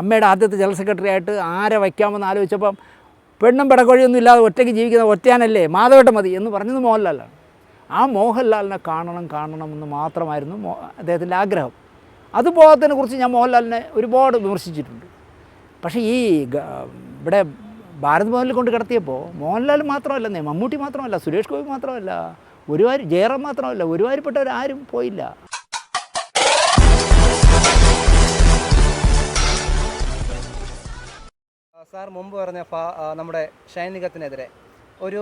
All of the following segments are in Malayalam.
അമ്മയുടെ ആദ്യത്തെ ജനറൽ സെക്രട്ടറി ആയിട്ട് ആരെ വയ്ക്കാമെന്ന് ആലോചിച്ചപ്പം പെണ്ണും പിടക്കൊഴിയൊന്നും ഇല്ലാതെ ഒറ്റയ്ക്ക് ജീവിക്കുന്ന ഒറ്റയാനല്ലേ? മാധവട്ടം മതി എന്ന് പറഞ്ഞത് മോഹൻലാലാണ്. ആ മോഹൻലാലിനെ കാണണം കാണണം എന്ന് മാത്രമായിരുന്നു മോ അദ്ദേഹത്തിന്റെ ആഗ്രഹം. അതുപോലത്തിനെ കുറിച്ച് ഞാൻ മോഹൻലാലിനെ ഒരുപാട് വിമർശിച്ചിട്ടുണ്ട്. പക്ഷേ ഈ ഇവിടെ ഭാരത് ഭവനിൽ കൊണ്ട് കിടത്തിയപ്പോൾ മോഹൻലാൽ മാത്രമല്ല മമ്മൂട്ടി മാത്രമല്ല സുരേഷ് ഗോപി മാത്രമല്ല ഒരുവാരി ജയറാം മാത്രമല്ല ഒരുവാരിപ്പെട്ടവരാരും പോയില്ല. സാർ മുമ്പ് പറഞ്ഞ നമ്മുടെ ഷൈനികത്തിനെതിരെ ഒരു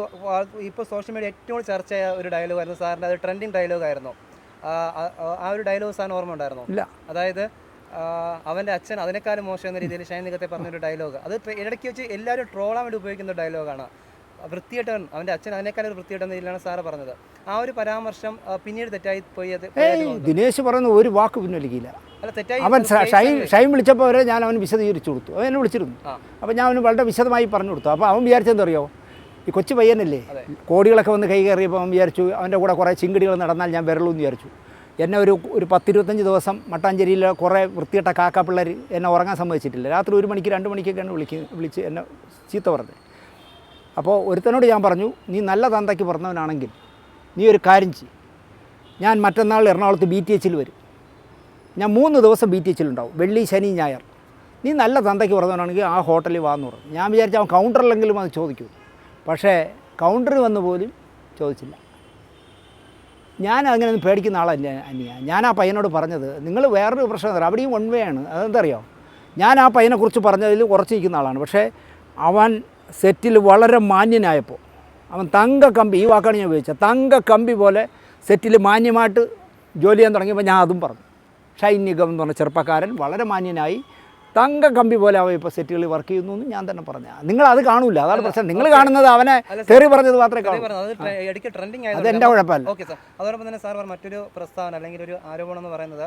ഇപ്പോൾ സോഷ്യൽ മീഡിയ ഏറ്റവും കൂടുതൽ ചർച്ചയായ ഒരു ഡയലോഗ് ആയിരുന്നു സാറിന്റെ അത് ട്രെൻഡിങ് ഡയലോഗ് ആയിരുന്നു. ആ, ഒരു ഡയലോഗ് സാറിന് ഓർമ്മ ഉണ്ടായിരുന്നു? ഇല്ല. അതായത് അവന്റെ അച്ഛൻ അതിനേക്കാളും മോശം എന്ന രീതിയിൽ ഷൈനികത്തെ പറഞ്ഞൊരു ഡയലോഗ് അത് ഇടയ്ക്ക് വെച്ച് എല്ലാവരും ട്രോളാൻ വേണ്ടി ഉപയോഗിക്കുന്ന ഡയലോഗാണ് വൃത്തിയേട്ടൻ അവന്റെ അച്ഛൻ അതിനേക്കാൾ ഒരു വൃത്തിയേട്ടൻ എന്ന രീതിയിലാണ് സാറ് പറഞ്ഞത്. ആ ഒരു പരാമർശം പിന്നീട് തെറ്റായി പോയത് ദിനേശ് പറയുന്ന ഒരു വാക്ക് പിന്നൊലിക്കില്ല അവൻ ഷൈൻ ഷൈൻ വിളിച്ചപ്പോൾ വരെ ഞാൻ അവൻ വിശദീകരിച്ചു കൊടുത്തു. അവൻ എന്നെ വിളിച്ചിരുന്നു. അപ്പം അപ്പോൾ ഞാൻ അവന് വളരെ വിശദമായി പറഞ്ഞു കൊടുത്തു. അപ്പോൾ അവൻ വിചാരിച്ചെന്തറിയോ ഈ കൊച്ചു പയ്യനല്ലേ. കോടികളൊക്കെ വന്ന് കൈ കയറിയപ്പോൾ അവൻ വിചാരിച്ചു അവന്റെ കൂടെ കുറേ ചിങ്കിടികൾ നടന്നാൽ ഞാൻ വരളൂ എന്ന് വിചാരിച്ചു. എന്നെ ഒരു ഒരു പത്തിരുപത്തഞ്ച് ദിവസം മട്ടാഞ്ചേരിയിലെ കുറേ വൃത്തിയിട്ട കാക്കാപ്പിള്ളേർ എന്നെ ഉറങ്ങാൻ സമ്മതിച്ചിട്ടില്ല. രാത്രി ഒരു മണിക്ക് രണ്ട് മണിക്കൊക്കെയാണ് വിളിക്കുന്നത് വിളിച്ച് എന്നെ ചീത്ത പറഞ്ഞത്. അപ്പോൾ ഒരുത്തനോട് ഞാൻ പറഞ്ഞു നീ നല്ല തന്തയ്ക്ക് പറഞ്ഞവനാണെങ്കിൽ നീ ഒരു കാര്യം ചെയ്യും. ഞാൻ മറ്റന്നാൾ എറണാകുളത്ത് ബി ടി എച്ചിൽ വരും. ഞാൻ മൂന്ന് ദിവസം ബി ടി എച്ചിലുണ്ടാവും വെള്ളി ശനി ഞായർ. നീ നല്ല തന്തയ്ക്ക് പറഞ്ഞവനാണെങ്കിൽ ആ ഹോട്ടലിൽ വാന്ന് പറഞ്ഞു. ഞാൻ വിചാരിച്ചു അവൻ കൗണ്ടറിലെങ്കിലും അത് ചോദിക്കൂ. പക്ഷേ കൗണ്ടറിൽ വന്ന് പോലും ചോദിച്ചില്ല. ഞാൻ അങ്ങനെ പേടിക്കുന്ന ആളല്ല അനിയ. ഞാൻ ആ പയ്യനോട് പറഞ്ഞത് നിങ്ങൾ വേറൊരു പ്രശ്നം അവിടെയും വൺ വേ ആണ്. അതെന്തറിയോ? ഞാൻ ആ പയ്യനെക്കുറിച്ച് പറഞ്ഞതിൽ കുറച്ച് നിൽക്കുന്ന ആളാണ്. പക്ഷേ അവൻ സെറ്റിൽ വളരെ മാന്യനായപ്പോൾ. അവൻ തങ്ക കമ്പി ഈ വാക്കാണ് ഞാൻ ഉപയോഗിച്ചത് തങ്ക കമ്പി പോലെ സെറ്റിൽ മാന്യമായിട്ട് ജോലി ചെയ്യാൻ തുടങ്ങിയപ്പോൾ ഞാൻ അതും പറഞ്ഞു. ഷൈനികം എന്ന് പറഞ്ഞ ചെറുപ്പക്കാരൻ വളരെ മാന്യനായി തങ്ക കമ്പി പോലെ അവൻ ഇപ്പോൾ സെറ്റുകളിൽ വർക്ക് ചെയ്യുന്നു എന്ന് ഞാൻ തന്നെ പറഞ്ഞു. നിങ്ങൾ അത് കാണൂല അതാണ് പ്രശ്നം. നിങ്ങൾ കാണുന്നത് അവനെ തെറി പറഞ്ഞത് മാത്രമേ കാണൂ. അത് എന്റെ കുഴപ്പമല്ല. Okay sir. അതോടൊപ്പം തന്നെ സാർ മറ്റൊരു പ്രസ്താവന അല്ലെങ്കിൽ ഒരു ആരോപണം എന്ന് പറയുന്നത്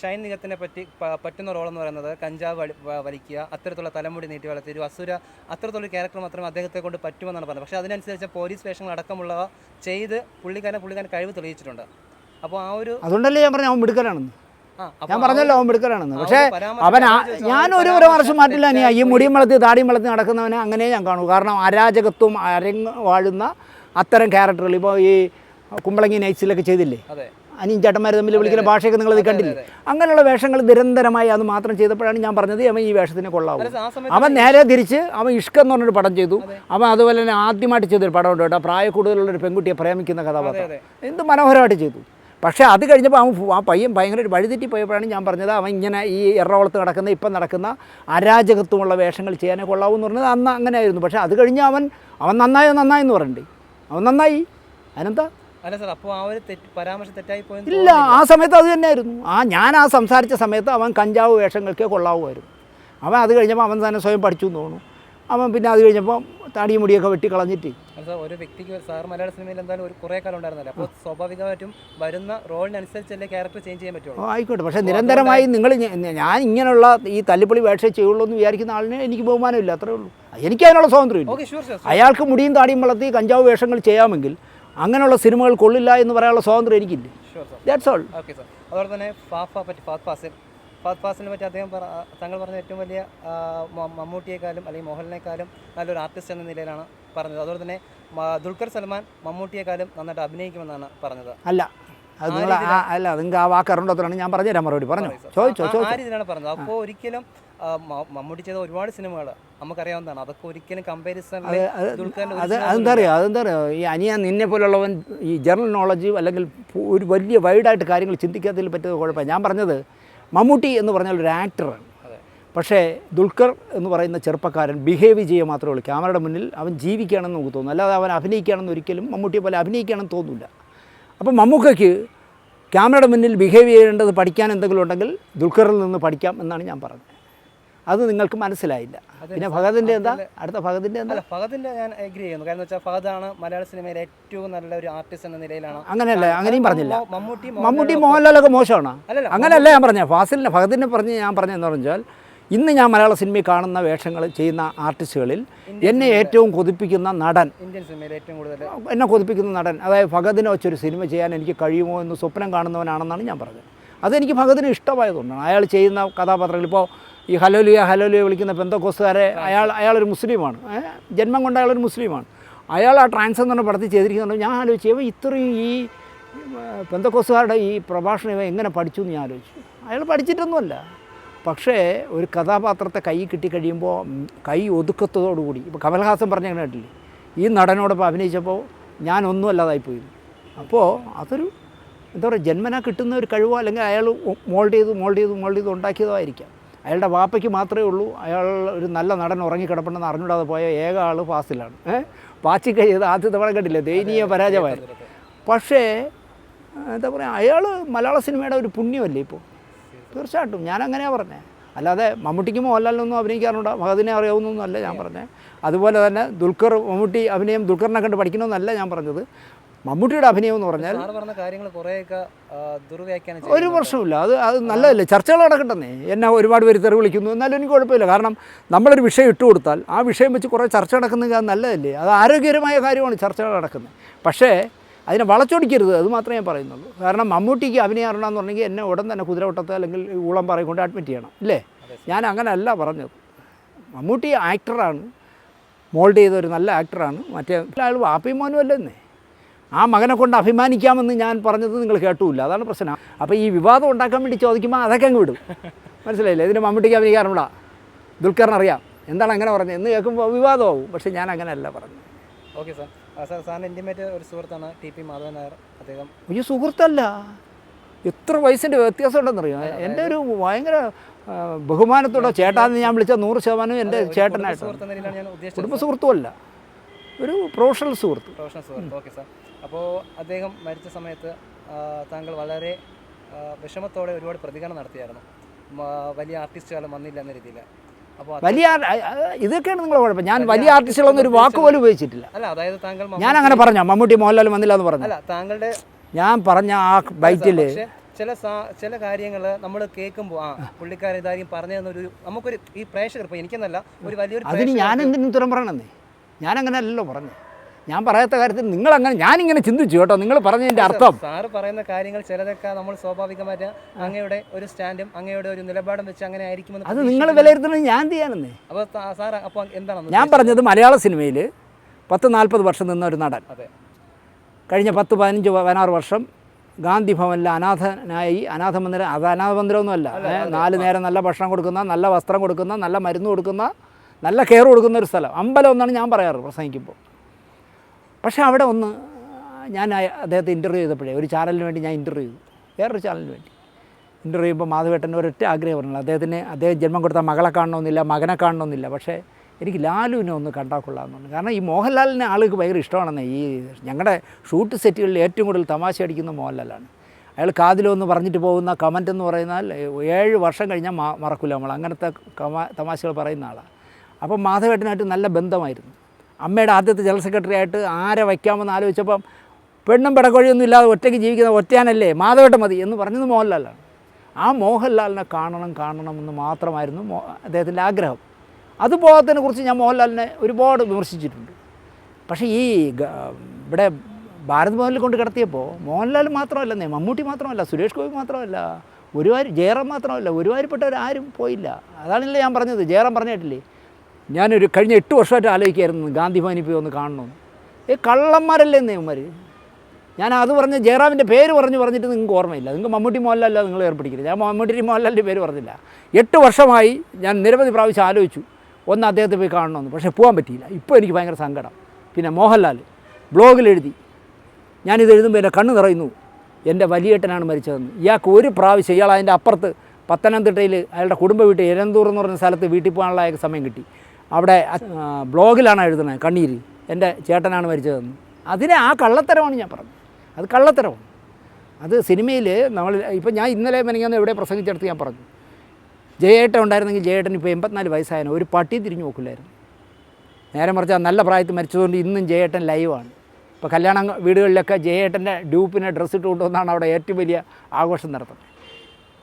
ഷൈൻ നിഗത്തിനെ പറ്റി പറ്റുന്ന റോൾ എന്ന് പറയുന്നത് കഞ്ചാവ് വലിക്കുക അത്തരത്തിലുള്ള തലമുടി നീട്ടി വളർത്തി ഒരു അസുര അത്തരത്തിലുള്ള ക്യാരക്ടർ മാത്രമേ അദ്ദേഹത്തെ കൊണ്ട് പറ്റുമെന്നാണ് പറഞ്ഞത്. പക്ഷേ അതിനനുസരിച്ച് പോലീസ് വേഷങ്ങൾ അടക്കമുള്ളവ ചെയ്ത് പുള്ളിക്കാരൻ പുള്ളിക്കാരൻ കഴിവ് തെളിയിച്ചിട്ടുണ്ട്. അപ്പോൾ ആ ഒരു അതുകൊണ്ടല്ലേ ഞാൻ പറഞ്ഞു അവൻ മിടുക്കലാണെന്ന് ഞാൻ പറഞ്ഞല്ലോ അവൻ മിടുക്കലാണെന്ന് പക്ഷേ അവൻ ഞാൻ ഒരു ഒരു വർഷം മാറ്റില്ല നീ ഈ മുടിയും വളർത്തി താടിയും വളർത്തി നടക്കുന്നവനെ അങ്ങനെ ഞാൻ കാണൂ. കാരണം അരാജകത്വം അരങ്ങ് വാഴുന്ന അത്തരം ക്യാരക്ടറുകൾ ഇപ്പോൾ ഈ കുമ്പളങ്ങി നൈറ്റ്സിലൊക്കെ ചെയ്തില്ലേ? അതെ. അനിയും ചേട്ടന്മാർ തമ്മിൽ വിളിക്കുന്ന ഭാഷയൊക്കെ നിങ്ങൾ അത് കണ്ടില്ലേ. അങ്ങനെയുള്ള വേഷങ്ങൾ നിരന്തരമായി അത് മാത്രം ചെയ്തപ്പോഴാണ് ഞാൻ പറഞ്ഞത് അവൻ ഈ വേഷത്തിന് കൊള്ളാവും. അവൻ നേരെ തിരിച്ച് അവൻ ഇഷ്ക എന്ന് പറഞ്ഞൊരു പടം ചെയ്തു. അവൻ അതുപോലെ തന്നെ ആദ്യമായിട്ട് ചെയ്തൊരു പടം ഉണ്ട് കേട്ടോ പ്രായ കൂടുതലുള്ള ഒരു പെൺകുട്ടിയെ പ്രേമിക്കുന്ന കഥാപാത്രം. എന്ത് മനോഹരമായിട്ട് ചെയ്തു. പക്ഷേ അത് കഴിഞ്ഞപ്പോൾ അവൻ ആ പയ്യൻ ഭയങ്കര വഴിതെറ്റി പോയപ്പോഴാണ് ഞാൻ പറഞ്ഞത് അവൻ ഇങ്ങനെ ഈ എറണാകുളത്ത് നടക്കുന്ന ഇപ്പം നടക്കുന്ന അരാജകത്വമുള്ള വേഷങ്ങൾ ചെയ്യാനേ കൊള്ളാവും എന്ന് പറഞ്ഞത് അന്ന് അങ്ങനെ ആയിരുന്നു പക്ഷേ അത് കഴിഞ്ഞ് അവൻ അവൻ നന്നായോ നന്നായി എന്ന് പറയണ്ടേ അവൻ നന്നായി. അതിനെന്താ? അല്ല സാർ അപ്പോൾ ആ ഒരു പരാമർശം തെറ്റായി പോയത് ഇല്ല ആ സമയത്ത് അത് തന്നെയായിരുന്നു. ആ ഞാൻ ആ സംസാരിച്ച സമയത്ത് അവൻ കഞ്ചാവ് വേഷങ്ങൾക്കേ കൊള്ളാവുമായിരുന്നു. അവൻ അത് കഴിഞ്ഞപ്പോൾ അവൻ തന്നെ സ്വയം പഠിച്ചു എന്ന് തോന്നുന്നു. അവൻ പിന്നെ അത് കഴിഞ്ഞപ്പോൾ താടിയും മുടിയൊക്കെ വെട്ടി കളഞ്ഞിട്ട്. ഒരു വ്യക്തിക്ക് സാർ മലയാള സിനിമയിൽ എന്തായാലും ഒരു കുറേ കാലം ഉണ്ടായിരുന്നല്ലോ. അപ്പോൾ സ്വാഭാവികമായിട്ടും വരുന്ന റോളിനനുസരിച്ചല്ലേ ക്യാരക്ടർ ചേഞ്ച് ചെയ്യാൻ പറ്റുള്ളൂ. ആയിക്കോട്ടെ. പക്ഷേ നിരന്തരമായി നിങ്ങൾ ഞാൻ ഇങ്ങനെയുള്ള ഈ തല്ലിപ്പൊളി വേഷ ചെയ്യുള്ളൂ എന്ന് വിചാരിക്കുന്ന ആളിന് എനിക്ക് ബഹുമാനമില്ല അത്രേ ഉള്ളൂ. എനിക്ക് അതിനുള്ള ഷുവർ അയാൾക്ക് മുടിയും താടിയും വളർത്തി കഞ്ചാവ് വേഷങ്ങൾ ചെയ്യാമെങ്കിൽ അങ്ങനെയുള്ള സിനിമകൾ കൊള്ളില്ല എന്ന് പറയാനുള്ള സ്വാതന്ത്ര്യം എനിക്കില്ല. ദാറ്റ്സ് ഓൾ ഓക്കെ സാർ അതുപോലെ തന്നെ ഫാഫ പറ്റി ഫാത് ഫാസിൽ. ഫാത് ഫാസിലിനെ പറ്റി അദ്ദേഹം താങ്കൾ പറഞ്ഞ ഏറ്റവും വലിയ മമ്മൂട്ടിയെക്കാളും അല്ലെങ്കിൽ മോഹൻലിനേക്കാളും നല്ലൊരു ആർട്ടിസ്റ്റ് എന്ന നിലയിലാണ് പറഞ്ഞത്. അതുപോലെ തന്നെ ദുൽഖർ സൽമാൻ മമ്മൂട്ടിയെക്കാളും നന്നായിട്ട് അഭിനയിക്കുമെന്നാണ് പറഞ്ഞത്. അല്ല. അത് നിങ്ങൾ അല്ല നിങ്ങൾക്ക് ആ വാക്ക് അറിയേണ്ടതാണ് ഞാൻ പറഞ്ഞുതരാം മറുപടി. പറഞ്ഞു? ചോദിച്ചോ ചോദിച്ചോ ആ- രീതിയിലാണ് പറഞ്ഞത്. അപ്പോൾ ഒരിക്കലും മമ്മൂട്ടി ചെയ്ത ഒരുപാട് സിനിമകൾ നമുക്കറിയാവുന്നതാണ്. അതൊക്കെ ഒരിക്കലും കമ്പാരിസൺ അത് അത് അതെന്താ അറിയോ അതെന്താ അറിയോ ഈ അനിയ നിന്നെ പോലുള്ളവൻ ഈ ജനറൽ നോളജ് അല്ലെങ്കിൽ ഒരു വലിയ വൈഡായിട്ട് കാര്യങ്ങൾ ചിന്തിക്കാത്തതിൽ പറ്റിയത് കുഴപ്പമില്ല. ഞാൻ പറഞ്ഞത് മമ്മൂട്ടി എന്ന് പറഞ്ഞാൽ ഒരു ആക്ടറാണ് പക്ഷേ ദുൽഖർ എന്ന് പറയുന്ന ചെറുപ്പക്കാരൻ ബിഹേവ് ചെയ്യുക മാത്രമേ ഉള്ളൂ. ക്യാമറയുടെ മുന്നിൽ അവൻ ജീവിക്കുകയാണെന്ന് നമുക്ക് തോന്നുന്നു. അല്ലാതെ അവൻ അഭിനയിക്കുകയാണെന്ന് ഒരിക്കലും മമ്മൂട്ടിയെ പോലെ അഭിനയിക്കുകയാണെന്ന് തോന്നില്ല അപ്പം മമ്മൂക്കയ്ക്ക് ക്യാമറയുടെ മുന്നിൽ ബിഹേവ് ചെയ്യേണ്ടത് പഠിക്കാൻ എന്തെങ്കിലും ഉണ്ടെങ്കിൽ ദുൽഖറിൽ നിന്ന് പഠിക്കാം എന്നാണ് ഞാൻ പറഞ്ഞത്. അത് നിങ്ങൾക്ക് മനസ്സിലായില്ല. പിന്നെ ഭഗതിന്റെ എന്താ? അടുത്ത ഭഗതിന്റെ എന്താ? ഭഗതിന്റെ ഞാൻ എഗ്രി ചെയ്യുന്നു. കാരണം വെച്ചാൽ ഭഗതാണ് മലയാള സിനിമയിലെ ഏറ്റവും നല്ല ഒരു ആർട്ടിസ്റ്റ് എന്ന നിലയിലാണ്. അങ്ങനെയല്ല അങ്ങനെയും പറഞ്ഞില്ല. മമ്മൂട്ടി മമ്മൂട്ടി മോഹൻലാലൊക്കെ മോശമാണ്. അങ്ങനെയല്ല ഞാൻ പറഞ്ഞ. ഫാസിലിനെ ഭഗതിനെ പറഞ്ഞ് ഞാൻ പറഞ്ഞതെന്ന് പറഞ്ഞാൽ ഇന്ന് ഞാൻ മലയാള സിനിമയിൽ കാണുന്ന വേഷങ്ങൾ ചെയ്യുന്ന ആർട്ടിസ്റ്റുകളിൽ എന്നെ ഏറ്റവും കൊതിപ്പിക്കുന്ന നടൻ ഇന്ത്യൻ സിനിമയിൽ ഏറ്റവും കൂടുതൽ. എന്നെ കൊതിപ്പിക്കുന്ന നടൻ. അതായത് ഭഗതിനെ വെച്ചൊരു സിനിമ ചെയ്യാൻ എനിക്ക് കഴിയുമോ എന്ന് സ്വപ്നം കാണുന്നവനാണെന്നാണ് ഞാൻ പറഞ്ഞത്. അതെനിക്ക് ഭഗതിന് ഇഷ്ടമായതുകൊണ്ടാണ്. അയാൾ ചെയ്യുന്ന കഥാപാത്രങ്ങൾ ഇപ്പോൾ ഈ ഹലോലിയ ഹലോലിയ വിളിക്കുന്ന പെന്തക്കോസുകാരെ അയാൾ അയാളൊരു മുസ്ലിമാണ്. ജന്മം കൊണ്ട് അയാളൊരു മുസ്ലിമാണ്. അയാൾ ആ ട്രാൻസ് എന്ന് പറഞ്ഞ പടത്തിൽ ചെയ്തിരിക്കുന്നുണ്ട്. ഞാൻ ആലോചിച്ചു ഇവ ഇത്രയും ഈ പെന്തക്കോസുകാരുടെ ഈ പ്രഭാഷണം ഇവ എങ്ങനെ പഠിച്ചു എന്ന് ഞാൻ ആലോചിച്ചു. അയാൾ പഠിച്ചിട്ടൊന്നുമല്ല. പക്ഷേ ഒരു കഥാപാത്രത്തെ കൈ കിട്ടിക്കഴിയുമ്പോൾ കൈ ഒതുക്കത്തോടുകൂടി ഇപ്പോൾ കമൽഹാസൻ പറഞ്ഞ കേട്ടില്ലേ? ഈ നടനോടൊപ്പം അഭിനയിച്ചപ്പോൾ ഞാൻ ഒന്നും അല്ലാതായിപ്പോയി അപ്പോൾ അതൊരു എന്താ പറയുക ജന്മന കിട്ടുന്ന ഒരു കഴിവോ അല്ലെങ്കിൽ അയാൾ മോൾഡ് ചെയ്ത് മോൾഡ് ചെയ്ത് മോൾഡ് ചെയ്ത് ഉണ്ടാക്കിയതോ ആയിരിക്കാം അയാളുടെ വാപ്പയ്ക്ക് മാത്രമേ ഉള്ളൂ. അയാൾ ഒരു നല്ല നടൻ ഉറങ്ങിക്കിടപ്പുണ്ടെന്ന് അറിഞ്ഞൂടാതെ പോയ ഏക ആൾ ഫാസിലാണ്. ഏഹ് പാച്ചിക്ക ചെയ്ത് ആദ്യത്തെ തവണ കണ്ടില്ലേ? ദയനീയ പരാജയമായിരുന്നു പക്ഷേ എന്താ പറയുക അയാൾ മലയാള സിനിമയുടെ ഒരു പുണ്യമല്ലേ ഇപ്പോൾ തീർച്ചയായിട്ടും. ഞാനങ്ങനെയാണ് പറഞ്ഞത് അല്ലാതെ മമ്മൂട്ടിക്ക് മോഹൻലാലിനൊന്നും അഭിനയിക്കാറുണ്ട്. മഹദിനെ അറിയാവുന്നൊന്നും അല്ല ഞാൻ പറഞ്ഞത് അതുപോലെ തന്നെ ദുൽഖർ മമ്മൂട്ടി അഭിനയം ദുൽഖറിനെ കണ്ട് പഠിക്കണമെന്നല്ല ഞാൻ പറഞ്ഞത്. മമ്മൂട്ടിയുടെ അഭിനയം എന്ന് പറഞ്ഞാൽ സാറ് പറഞ്ഞ കാര്യങ്ങൾ കുറേയൊക്കെ ആ, ദുർവ്യാഖ്യാനം ഒരു പ്രശ്നമില്ല അത് അത് നല്ലതല്ലേ? ചർച്ചകൾ നടക്കട്ടെന്നേ. എന്നെ ഒരുപാട് പേര് തെറി വിളിക്കുന്നു. എന്നാലും എനിക്ക് കുഴപ്പമില്ല. കാരണം നമ്മളൊരു വിഷയം ഇട്ട് കൊടുത്താൽ ആ വിഷയം വെച്ച് കുറേ ചർച്ച നടക്കുന്നത് അത് നല്ലതല്ലേ? അത് ആരോഗ്യകരമായ കാര്യമാണ് ചർച്ചകൾ നടക്കുന്നത്. പക്ഷേ അതിനെ വളച്ചൊടിക്കരുത്. അത് മാത്രമേ ഞാൻ പറയുന്നുള്ളൂ. കാരണം മമ്മൂട്ടിക്ക് അഭിനയം അറിയണമെന്ന് പറഞ്ഞെങ്കിൽ എന്നെ ഉടൻ തന്നെ കുതിരവട്ടത്ത് അല്ലെങ്കിൽ ഊളം പറയും കൊണ്ട് അഡ്മിറ്റ് ചെയ്യണം. ഇല്ലേ? ഞാൻ അങ്ങനെയല്ല പറഞ്ഞത്. മമ്മൂട്ടി ആക്ടറാണ് മോൾഡ് ചെയ്ത ഒരു നല്ല ആക്ടറാണ് മറ്റേ ആൾ വാപ്പിമോനും മോനും അല്ലെന്നേ ആ മകനെ കൊണ്ട് അഭിമാനിക്കാമെന്ന് ഞാൻ പറഞ്ഞത് നിങ്ങൾ കേട്ടുമില്ല അതാണ് പ്രശ്നം. അപ്പോൾ ഈ വിവാദം ഉണ്ടാക്കാൻ വേണ്ടി ചോദിക്കുമ്പോൾ അതൊക്കെ അങ്ങ് വിടും. മനസ്സിലായില്ലേ? ഇതിന് മമ്മൂട്ടിക്ക് അഭിനയിക്കാറുണ്ടാ? ദുൽഖറിന് അറിയാം. എന്താണ് അങ്ങനെ പറഞ്ഞത്? എന്ന് കേൾക്കുമ്പോൾ വിവാദമാവും. പക്ഷേ ഞാൻ അങ്ങനെയല്ല പറഞ്ഞു ഓക്കെ സാർ. സാർ സാറിന്റെ ഇന്റിമേറ്റ് ഒരു സുഹൃത്താണ് ടി പി മാധവൻ നായർ. അദ്ദേഹം ഈ സുഹൃത്തല്ല. എത്ര വയസ്സിന്റെ വ്യത്യാസം ഉണ്ടെന്നറിയോ? എന്റെ ഒരു ഭയങ്കര ബഹുമാനത്തോടെ ചേട്ടാന്ന് ഞാൻ വിളിച്ച നൂറ് ശതമാനം എന്റെ ചേട്ടനായിട്ട് കുടുംബ സുഹൃത്തുമല്ല. ഒരു പ്രൊഫഷണൽ സുഹൃത്ത്. പ്രൊഫഷണൽ സുഹൃത്ത്. Okay sir. അപ്പോൾ അദ്ദേഹം മരിച്ച സമയത്ത് താങ്കൾ വളരെ വിഷമത്തോടെ ഒരുപാട് പ്രതികരണം നടത്തിയായിരുന്നു. വലിയ ആർട്ടിസ്റ്റുകൾ വന്നില്ല എന്ന രീതിയിൽ. അപ്പോൾ വലിയ ഇതൊക്കെയാണ് നിങ്ങളെ കുഴപ്പം. ഞാൻ വലിയ ആർട്ടിസ്റ്റുകളൊന്നും ഒരു വാക്ക് പോലും ഉപയോഗിച്ചിട്ടില്ല. അല്ല അതായത് താങ്കൾ ഞാൻ അങ്ങനെ പറഞ്ഞ? മമ്മൂട്ടി മോഹൻലാൽ വന്നില്ല എന്ന് പറഞ്ഞു? അല്ല താങ്കളുടെ ഞാൻ പറഞ്ഞ ആ ബൈറ്റിൽ ചില സാ- ചില കാര്യങ്ങൾ നമ്മൾ കേൾക്കുമ്പോൾ ആ പുള്ളിക്കാരൻ ഇതായിരിക്കും പറഞ്ഞതെന്നൊരു നമുക്കൊരു ഈ പ്രേക്ഷകർ ഇപ്പോൾ എനിക്കെന്നല്ല ഒരു വലിയൊരു അതിന് ഞാൻ എന്തിനും തുറം പറയണമെന്നേ ഞാൻ അങ്ങനെ അല്ലല്ലോ പറഞ്ഞു. ഞാൻ പറയാത്ത കാര്യത്തിൽ നിങ്ങൾ അങ്ങനെ ഞാനിങ്ങനെ ചിന്തിച്ചു കേട്ടോ. നിങ്ങൾ പറഞ്ഞതിന്റെ അർത്ഥം. സാറ് പറയുന്ന കാര്യങ്ങൾ ചിലതൊക്കെ നമ്മൾ സ്വാഭാവികമായിട്ട് അങ്ങയുടെ ഒരു സ്റ്റാൻഡും അങ്ങയുടെ ഒരു നിലപാടും വെച്ച് അങ്ങനെ ആയിരിക്കും അത് നിങ്ങൾ വിലയിരുത്തുന്നത് ഞാൻ ചെയ്യാനെന്നേ. അപ്പോൾ സാർ അപ്പോൾ എന്താണ് ഞാൻ പറഞ്ഞത് മലയാള സിനിമയിൽ പത്ത് നാൽപ്പത് വർഷം നിന്ന ഒരു നടൻ. കഴിഞ്ഞ പത്ത് പതിനഞ്ച് പതിനാറ് വർഷം ഗാന്ധി ഭവനിൽ അനാഥനായി അനാഥ മന്ദിരം അത് അനാഥ മന്ദിരമൊന്നുമല്ല നാല് നേരം നല്ല ഭക്ഷണം കൊടുക്കുന്ന നല്ല വസ്ത്രം കൊടുക്കുന്ന നല്ല മരുന്ന് കൊടുക്കുന്ന നല്ല കെയർ കൊടുക്കുന്ന ഒരു സ്ഥലം. അമ്പലം എന്നാണ് ഞാൻ പറയാറ് പ്രസംഗിക്കുമ്പോൾ. പക്ഷേ അവിടെ ഒന്ന് ഞാൻ അദ്ദേഹത്തെ ഇന്റർവ്യൂ ചെയ്തപ്പോഴേ ഒരു ചാനലിന് വേണ്ടി ഞാൻ ഇന്റർവ്യൂ ചെയ്തു. വേറൊരു ചാനലിന് വേണ്ടി. ഇന്റർവ്യൂ ചെയ്യുമ്പോൾ മാധവേട്ടൻ ഒരൊറ്റ ആഗ്രഹം പറഞ്ഞില്ല. അദ്ദേഹത്തിന് അദ്ദേഹം ജന്മം കൊടുത്ത മകളെ കാണണമെന്നില്ല മകനെ കാണണമെന്നില്ല. പക്ഷേ എനിക്ക് ലാലുവിനെ ഒന്ന് കണ്ടാൽ കൊള്ളാമെന്നുണ്ട് കാരണം ഈ മോഹൻലാലിനെ ആളുകൾക്ക് ഭയങ്കര ഇഷ്ടമാണെന്ന്. ഈ ഞങ്ങളുടെ ഷൂട്ട് സെറ്റുകളിൽ ഏറ്റവും കൂടുതൽ തമാശ അടിക്കുന്ന മോഹൻലാലാണ്. അയാൾ കാതിലൊന്ന് പറഞ്ഞിട്ട് പോകുന്ന കമന്റ് എന്ന് പറയുന്നാൽ ഏഴ് വർഷം കഴിഞ്ഞാൽ മറക്കില്ല നമ്മൾ അങ്ങനത്തെ തമാശകൾ പറയുന്ന ആളാണ് അപ്പം മാധവേട്ടനായിട്ട് നല്ല ബന്ധമായിരുന്നു. അമ്മയുടെ ആദ്യത്തെ ജനറൽ സെക്രട്ടറി ആയിട്ട് ആരെ വയ്ക്കാമെന്ന് ആലോചിച്ചപ്പം പെണ്ണും പിടക്കൊഴിയൊന്നും ഇല്ലാതെ ഒറ്റയ്ക്ക് ജീവിക്കുന്ന ഒറ്റയാനല്ലേ? മാധവേട്ടൻ മതി എന്ന് പറഞ്ഞത് മോഹൻലാലാണ്. ആ മോഹൻലാലിനെ കാണണം കാണണം എന്ന് മാത്രമായിരുന്നു മോ അദ്ദേഹത്തിന്റെ ആഗ്രഹം. അത് പോകത്തിനെ കുറിച്ച് ഞാൻ മോഹൻലാലിനെ ഒരുപാട് വിമർശിച്ചിട്ടുണ്ട്. പക്ഷേ ഈ ഇവിടെ ഭാരത് ഭവനിൽ കൊണ്ട് കിടത്തിയപ്പോൾ മോഹൻലാൽ മാത്രമല്ല മമ്മൂട്ടി മാത്രമല്ല സുരേഷ് ഗോപി മാത്രമല്ല ഒരുവാര് ജയറാം മാത്രമല്ല ഒരുപാടുപ്പെട്ടവരാരും പോയില്ല. അതാണല്ലേ ഞാൻ പറഞ്ഞത്. ജയറാം പറഞ്ഞിട്ടില്ലേ? ഞാനൊരു കഴിഞ്ഞ എട്ട് വർഷമായിട്ട് ആലോചിക്കായിരുന്നു ഗാന്ധി ഭവനിൽ പോയി ഒന്ന് കാണണമെന്ന്. ഏ കള്ളന്മാരല്ലേ നെയ്മാർ ഞാൻ അത് പറഞ്ഞ് ജയറാമിന്റെ പേര് പറഞ്ഞു പറഞ്ഞിട്ട് നിങ്ങൾക്ക് ഓർമ്മയില്ല. നിങ്ങൾക്ക് മമ്മൂട്ടി മോഹൻലാലല്ല നിങ്ങൾ ഏർപ്പിടിക്കരുത് ഞാൻ മമ്മൂട്ടി മോഹൻലാലിന്റെ പേര് പറഞ്ഞില്ല. എട്ട് വർഷമായി ഞാൻ നിരവധി പ്രാവശ്യം ആലോചിച്ചു ഒന്ന് അദ്ദേഹത്തെ പോയി കാണണമെന്ന്. പക്ഷേ പോകാൻ പറ്റിയില്ല. ഇപ്പോൾ എനിക്ക് ഭയങ്കര സങ്കടം. പിന്നെ മോഹൻലാൽ ബ്ലോഗിൽ എഴുതി ഞാനിത് എഴുതുമ്പോൾ എന്റെ കണ്ണ് നിറയുന്നു. എന്റെ വലിയേട്ടനാണ് മരിച്ചതെന്ന്. ഇയാൾക്ക് ഒരു പ്രാവശ്യം ഇയാൾ അതിന്റെ അപ്പുറത്ത് പത്തനംതിട്ടയിൽ അയാളുടെ കുടുംബ വീട്ടിൽ എരന്തൂർ എന്ന് പറഞ്ഞ സ്ഥലത്ത് വീട്ടിൽ പോകാനുള്ള സമയം കിട്ടി. അവിടെ ബ്ലോഗിലാണ് എഴുതുന്നത് കണ്ണീര്. എന്റെ ചേട്ടനാണ് മരിച്ചതെന്ന്. അതിനെ ആ കള്ളത്തരമാണ് ഞാൻ പറഞ്ഞത്. അത് കള്ളത്തരമാണ്. അത് സിനിമയിൽ നമ്മൾ ഇപ്പം ഞാൻ ഇന്നലെ മെനങ്ങാന്ന് എവിടെ പ്രസംഗിച്ചെടുത്ത് ഞാൻ പറഞ്ഞു. ജയേട്ടൻ ഉണ്ടായിരുന്നെങ്കിൽ ജയേട്ടൻ ഇപ്പോൾ എൺപത്തിനാല് വയസ്സായ ഒരു പട്ടി തിരിഞ്ഞു നോക്കില്ലായിരുന്നു. നേരെ മറിച്ച് നല്ല പ്രായത്തിൽ മരിച്ചതുകൊണ്ട് ഇന്നും ജയേട്ടൻ ലൈവാണ്. ഇപ്പോൾ കല്യാണ വീടുകളിലൊക്കെ ജയേട്ടന്റെ ഡ്യൂപ്പിനെ ഡ്രസ്സ് ഇട്ട് കൊണ്ടുവന്നാണ് അവിടെ ഏറ്റവും വലിയ ആഘോഷം നടത്തുന്നത്.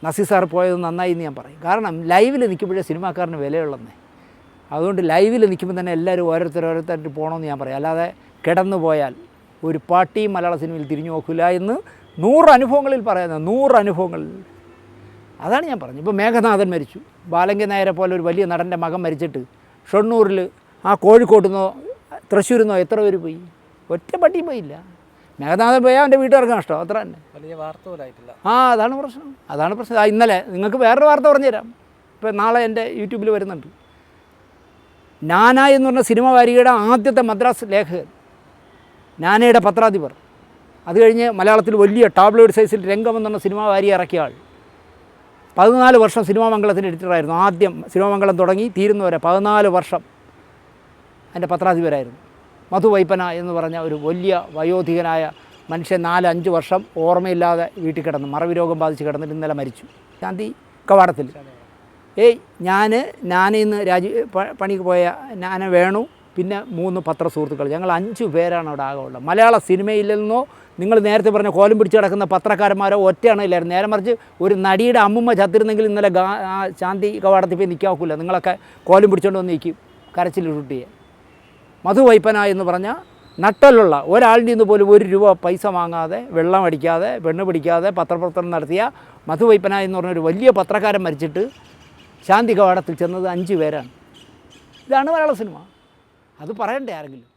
നസീർ സാർ പോയത് നന്നായി എന്ന് ഞാൻ പറയും. കാരണം ലൈവിൽ നിൽക്കുമ്പോഴേ സിനിമാക്കാരന് വിലയുള്ളന്നേ. അതുകൊണ്ട് ലൈവിൽ നിൽക്കുമ്പോൾ തന്നെ എല്ലാവരും ഓരോരുത്തർ ഓരോരുത്തരായിട്ട് പോകണമെന്ന് ഞാൻ പറയാം. അല്ലാതെ കിടന്നു പോയാൽ ഒരു പാട്ടിയും മലയാള സിനിമയിൽ തിരിഞ്ഞു നോക്കില്ല എന്ന് നൂറ് അനുഭവങ്ങളിൽ പറയുന്നത് നൂറ് അനുഭവങ്ങളിൽ അതാണ് ഞാൻ പറഞ്ഞത്. ഇപ്പോൾ മേഘനാഥൻ മരിച്ചു. ബാലങ്കി നായരെ പോലെ ഒരു വലിയ നടന്റെ മകൻ മരിച്ചിട്ട് ഷൊണ്ണൂരിൽ ആ കോഴിക്കോട്ടുനിന്നോ തൃശ്ശൂരിൽ നിന്നോ എത്ര പേര് പോയി? ഒറ്റ പട്ടി പോയില്ല. മേഘനാഥൻ പോയാൽ അവന്റെ വീട്ടുകാർക്ക് നഷ്ടം. അത്ര തന്നെ. വലിയ വാർത്ത പോലായിട്ടില്ല ആ അതാണ് പ്രശ്നം. അതാണ് പ്രശ്നം. ഇന്നലെ നിങ്ങൾക്ക് വേറൊരു വാർത്ത പറഞ്ഞുതരാം. ഇപ്പം നാളെ എന്റെ യൂട്യൂബിൽ വരുന്നുണ്ട്. നാന എന്ന് പറഞ്ഞ സിനിമ വാരികയുടെ ആദ്യത്തെ മദ്രാസ് ലേഖകൻ. നാനയുടെ പത്രാധിപർ. അത് കഴിഞ്ഞ് മലയാളത്തിൽ വലിയ ടാബ്ലോയിഡ് സൈസിൽ രംഗം എന്ന് പറഞ്ഞ സിനിമ വാരി ഇറക്കിയ ആൾ. പതിനാല് വർഷം സിനിമാമംഗളത്തിന്റെ എഡിറ്ററായിരുന്നു ആദ്യം സിനിമാമംഗളം തുടങ്ങി തീരുന്നവരെ പതിനാല് വർഷം അതിന്റെ പത്രാധിപരായിരുന്നു. മധു വൈപ്പന എന്ന് പറഞ്ഞ ഒരു വലിയ വയോധികനായ മനുഷ്യൻ നാല് അഞ്ച് വർഷം ഓർമ്മയില്ലാതെ വീട്ടിൽ കിടന്നു മറവി രോഗം ബാധിച്ച് കിടന്നിട്ട് ഇന്നലെ മരിച്ചു. ഗാന്ധി കവാടത്തിൽ. ഏയ് ഞാൻ ഞാനിന്ന് രാജി പണിക്ക് പോയ ഞാൻ വേണു പിന്നെ മൂന്ന് പത്ര സുഹൃത്തുക്കൾ. ഞങ്ങൾ അഞ്ച് പേരാണ് അവിടെ ആകെ ഉള്ളത്. മലയാള സിനിമയിൽ നിന്നോ നിങ്ങൾ നേരത്തെ പറഞ്ഞ കോലം പിടിച്ച് കിടക്കുന്ന പത്രക്കാരന്മാരോ ഒറ്റയാണോ ഇല്ലായിരുന്നു. നേരെ മറിച്ച് ഒരു നടിയുടെ അമ്മുമ്മ ചത്തിരുന്നെങ്കിൽ ഇന്നലെ ഗാ ശാന്തി കവാടത്തിൽ പോയി നിൽക്കാൻ നിങ്ങളൊക്കെ കോലം പിടിച്ചുകൊണ്ട് വന്ന് നിൽക്കും. ചെയ്യാൻ മധു വൈപ്പന എന്ന് പറഞ്ഞാൽ നട്ടലുള്ള ഒരാളിന്റെ നിന്ന് പോലും ഒരു രൂപ പൈസ വാങ്ങാതെ വെള്ളം അടിക്കാതെ പെണ്ണ് പിടിക്കാതെ പത്രപ്രവർത്തനം നടത്തിയ മധു വൈപ്പന എന്ന് പറഞ്ഞൊരു വലിയ പത്രക്കാരൻ മരിച്ചിട്ട് ശാന്തി കവാടത്തിൽ ചെന്നത് അഞ്ച് പേരാണ്. ഇതാണ് മലയാള സിനിമ. അത് പറയണ്ടേ ആരെങ്കിലും?